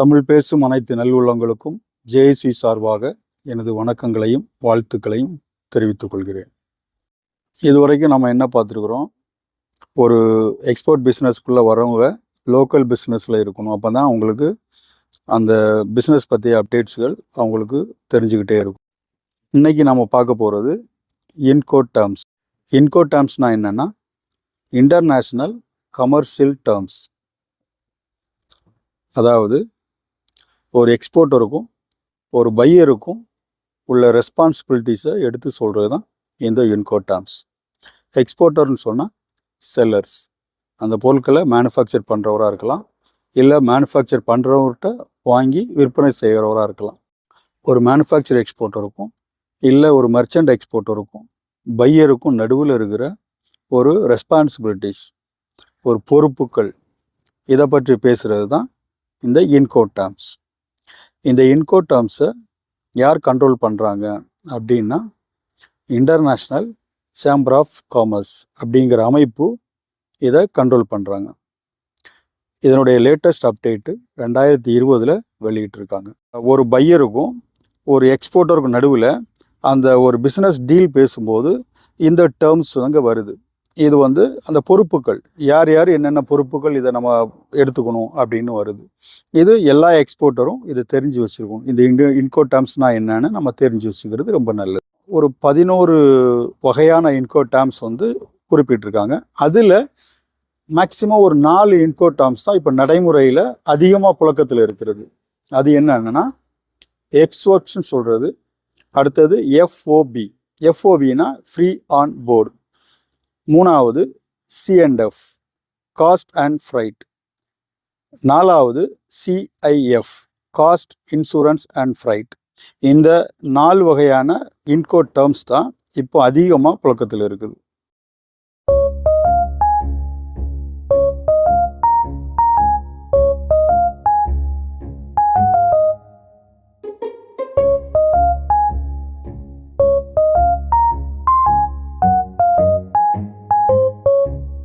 தமிழ் பேசும் அனைத்து நல்லுள்ளங்களுக்கும் ஜேஎஸ்வி சார்பாக எனது வணக்கங்களையும் வாழ்த்துக்களையும் தெரிவித்துக் கொள்கிறேன். இதுவரைக்கும் நம்ம என்ன பார்த்துருக்குறோம்? ஒரு எக்ஸ்போர்ட் பிஸ்னஸ்க்குள்ளே வரவங்க லோக்கல் பிஸ்னஸில் இருக்கணும். அப்போ தான் அவங்களுக்கு அந்த பிஸ்னஸ் பற்றிய அப்டேட்ஸ்கள் அவங்களுக்கு தெரிஞ்சுக்கிட்டே இருக்கும். இன்றைக்கி நம்ம பார்க்க போகிறது இன்கோட் டேர்ம்ஸ் இன்கோட் டேர்ம்ஸ்னால் என்னென்னா இன்டர்நேஷ்னல் கமர்ஷியல் டேர்ம்ஸ் அதாவது ஒரு எக்ஸ்போர்ட்டருக்கும் ஒரு பையருக்கும் உள்ள ரெஸ்பான்சிபிலிட்டிஸை எடுத்து சொல்கிறது தான் இந்த இன்கோட் டேர்ம்ஸ் எக்ஸ்போர்ட்டர்னு சொன்னால் செல்லர்ஸ் அந்த பொருட்களை மேனுஃபேக்சர் பண்ணுறவராக இருக்கலாம் இல்லை மேனுஃபேக்சர் பண்ணுறவர்கிட்ட வாங்கி விற்பனை செய்கிறவராக இருக்கலாம். ஒரு மேனுஃபேக்சர் எக்ஸ்போர்ட்டருக்கும் இல்லை ஒரு மர்ச்சன்ட் எக்ஸ்போர்ட்டருக்கும் பையருக்கும் நடுவில் இருக்கிற ஒரு ரெஸ்பான்சிபிலிட்டிஸ் ஒரு பொறுப்புகள். இதை பற்றி பேசுகிறது தான் இந்த இன்கோட் டேர்ம்ஸ் இந்த இன்கோ டேர்ம்ஸை யார் கண்ட்ரோல் பண்ணுறாங்க அப்படின்னா இன்டர்நேஷ்னல் சேம்பர் ஆஃப் காமர்ஸ் அப்படிங்கிற அமைப்பு இதை கண்ட்ரோல் பண்ணுறாங்க இதனுடைய லேட்டஸ்ட் அப்டேட்டு ரெண்டாயிரத்தி இருபதில் வெளியிட்டிருக்காங்க. ஒரு பையருக்கும் ஒரு எக்ஸ்போர்ட்டருக்கும் நடுவில் அந்த ஒரு பிஸ்னஸ் டீல் பேசும்போது இந்த டேர்ம்ஸ் அங்கே வருது. இது வந்து அந்த பொறுப்புகள் யார் யார் என்னென்ன பொறுப்புகள் இதை நம்ம எடுத்துக்கணும் அப்படின்னு வருது. இது எல்லா எக்ஸ்போர்ட்டரும் இதை தெரிஞ்சு வச்சுருக்கணும். இந்த இன்டோ இன்கோ டேர்ம்ஸ்னால் என்னென்னு நம்ம தெரிஞ்சு வச்சுக்கிறது ரொம்ப நல்லது. ஒரு பதினோரு வகையான இன்கோ டேர்ம்ஸ் வந்து குறிப்பிட்டிருக்காங்க. அதில் மேக்சிமம் ஒரு நாலு இன்கோ டேர்ம்ஸ் தான் இப்போ நடைமுறையில் அதிகமாக புழக்கத்தில் இருக்கிறது. அது என்னென்னா எக்ஸ்ஒர்க்ஸ்னு சொல்கிறது அடுத்தது எஃப்ஓபி எஃப்ஓபினா ஃப்ரீ ஆன் போர்டு மூணாவது சிஎன்எஃப் காஸ்ட் அண்ட் ஃப்ரைட் நாலாவது CIF cost insurance and freight இந்த நாலு வகையான இன்கோட் டேர்ம்ஸ் தான் இப்போ அதிகமாக புழக்கத்தில் இருக்குது